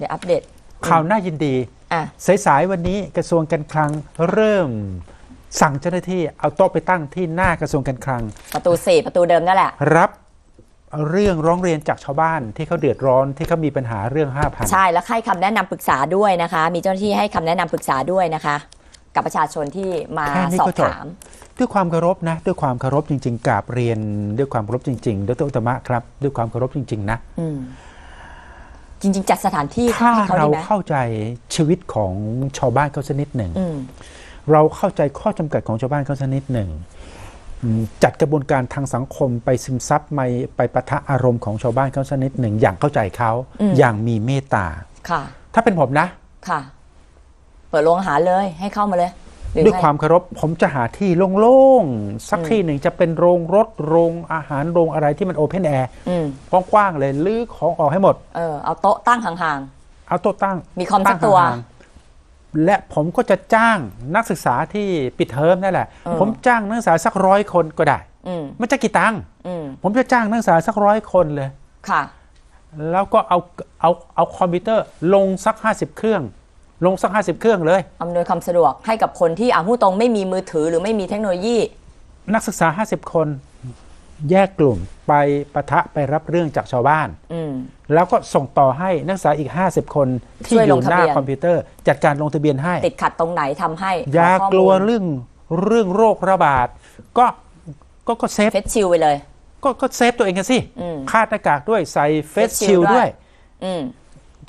เดี๋ยวอัปเดต ข่าวน่ายินดีอะสายๆวันนี้กระทรวงการคลังเริ่มสั่งเจ้าหน้าที่เอาโต๊ะไปตั้งที่หน้ากระทรวงการคลัง ประตูสี่ประตูเดิมนั่นแหละ รับเรื่องร้องเรียนจากชาวบ้านที่เขาเดือดร้อนที่เขามีปัญหาเรื่อง5,000ใช่แล้วให้คำแนะนำปรึกษาด้วยนะคะ มีเจ้าหน้าที่ให้คำแนะนำปรึกษาด้วยนะคะ กับประชาชนที่มาแค่นี้สอบก็จบถาม ด้วยความเคารพนะ ด้วยความเคารพจริง ๆกราบเรียน ด้วยความเคารพจริง ๆดรอุตตมะครับ ด้วยความเคารพจริง ๆ นะอืม จริง ๆ จัดสถานที่ถ้าให้เขาเราดีไหมเข้าใจชีวิตของชาวบ้านเขาสักนิดหนึ่ง อืม เราเข้าใจข้อจำกัดของชาวบ้านเขาสักนิดหนึ่งอืมจัดกระบวนการทางสังคมไปซึมซับไปไปปะทะอารมณ์ของชาวบ้านเขาสักนิดหนึ่งอย่างเข้าใจเขาอย่างมีเมตตา ค่ะ ถ้าเป็นผมนะ ค่ะ เปิดโรงอาหารเลยให้เข้ามาเลยหรือ ด้วยไงความเคารพผมจะหาที่โล่งๆ สักที่หนึ่งจะเป็นโรงรถโรงอาหารโรงอะไรที่มันโอเพนแอร์อืมกว้างๆเลยลื้อของออกให้หมด เออเอาโต๊ะตั้งห่างเอาโต๊ะตั้ง มีคอมสักตั้งตัวห่างๆและผมก็จะจ้างนักศึกษาที่ปิดเทอมนั่นแหละเออผมจ้างนักศึกษาสักร้อยคนก็ได้ๆอืมมันจะกี่ตังค์อืมผมจะจ้างนักศึกษาสักร้อยคนเลย ค่ะ แล้วก็เอาเอาเอาคอมพิวเตอร์ลงสัก50เครื่อง ลงสัก 50 เครื่องเลย อำนวยความสะดวกให้กับคนที่อ่าพูดตรงไม่มีมือถือหรือไม่มีเทคโนโลยี นักศึกษา 50 คน แยกกลุ่มไปปะทะไปรับเรื่องจากชาวบ้าน อืม แล้วก็ส่งต่อให้นักศึกษาอีก 50 คนที่ช่วยอลยู่งทะหน้าเบียน คอมพิวเตอร์ จัดการลงทะเบียนให้ ติดขัดตรงไหนทำให้อย่าขข้มูกลัวเรื่องเรื่องโรคระบาดก็ก็ก็เซฟเฟซชิลไปเลย ก็ก็เซฟตัวเองกันสิอืมคาดหน้ากากด้วยใส่เฟส face ชิล shield ด้วย อืม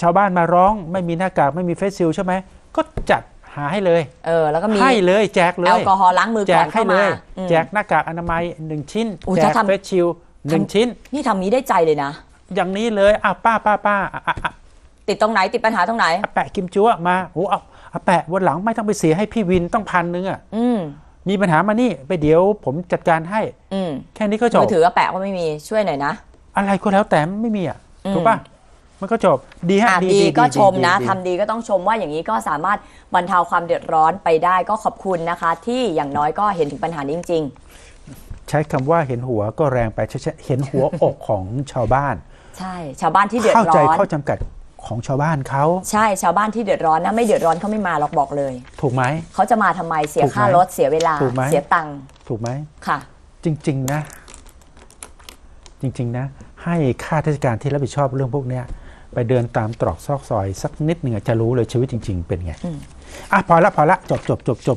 ชาวบ้านมาร้องไม่มีหน้ากากไม่มีเฟสชิลใช่ไหมก็จัดหาให้เลย เออ แล้วก็มีให้เลยแจกเลแอยลกอฮอล์ล้างมือแจก่อกนให้เข้าเลมายอืมแจกหน้ากากอนามัยหนึ่งชิ้นอุ๊ยแจถ้ากทำเฟสชิลหนึ่งชิ้น นี่ทำนี้ได้ใจเลยนะ อย่างนี้เลยอะป้าป้าป้าอะอะอะติดตรงไหนติดปัญหาตรงไหนอะแปะกิมจั๊วมาโอ้เอาอะแปะวันหลังไม่ต้องไปเสียให้พี่วินต้องพันหนึงอะอืมมีปัญหามานี่ไปเดี๋ยวผมจัดการให้อืมแค่นี้ก็จมืบอถือก็แปะว่าไม่มีช่วยหน่อยนะอะไรก็แล้วแต่ไม่มีอะอืมถูกป่ะ มันก็จบดีฮะอะดีดีดีก็ดีชมนะดี ทำดีก็ต้องชมว่าอย่างนี้ก็สามารถบรรเทาความเดือดร้อนไปได้ก็ขอบคุณนะคะ ที่อย่างน้อยก็เห็นถึงปัญหานี้จริง ใช้คำว่าเห็นหัวก็แรงไปใช่ใช่เห็นหัวอกของชาวบ้าน ๆ ใช่ ชาวบ้านที่เดือดเข้าร้ใจอน ข้อจำกัดของชาวบ้านเขาใช่ชาวบ้านที่เดือดร้อนนะไม่เดือดร้อนเขาไม่มาหรอกบอกเลย ถูกไหม เขาจะมาทำไมเสียถูกไหมค่ารถเสียเวลา ถูกไหม เสียตังค์ถูกไหม ค่ะ จริง ๆ นะ จริง ๆ นะ ให้ข้าราชการที่รับผิดชอบเรื่องพวกเนี้ย ไปเดินตามตรอกซอกซอย สักนิดหนึ่งอะจะรู้เลยชีวิตจริง ๆ เป็นไงอืมอะพอละพอละจบจบจบจบ